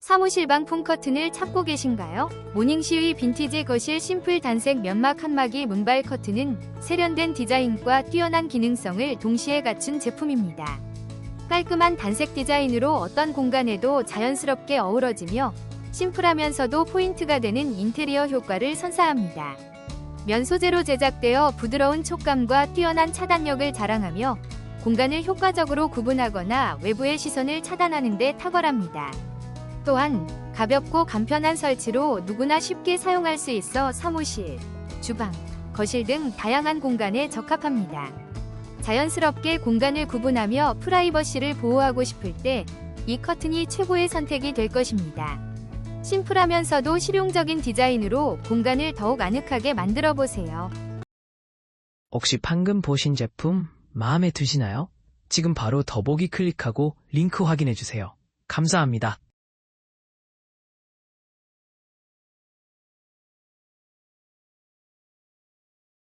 사무실 방풍 커튼을 찾고 계신가요? 모닝시의 빈티지 거실 심플 단색 면막 칸막이 문발 커튼은 세련된 디자인과 뛰어난 기능성을 동시에 갖춘 제품입니다. 깔끔한 단색 디자인으로 어떤 공간에도 자연스럽게 어우러지며 심플하면서도 포인트가 되는 인테리어 효과를 선사합니다. 면 소재로 제작되어 부드러운 촉감과 뛰어난 차단력을 자랑하며 공간을 효과적으로 구분하거나 외부의 시선을 차단하는 데 탁월합니다. 또한 가볍고 간편한 설치로 누구나 쉽게 사용할 수 있어 사무실, 주방, 거실 등 다양한 공간에 적합합니다. 자연스럽게 공간을 구분하며 프라이버시를 보호하고 싶을 때 이 커튼이 최고의 선택이 될 것입니다. 심플하면서도 실용적인 디자인으로 공간을 더욱 아늑하게 만들어 보세요. 혹시 방금 보신 제품 마음에 드시나요? 지금 바로 더보기 클릭하고 링크 확인해 주세요. 감사합니다.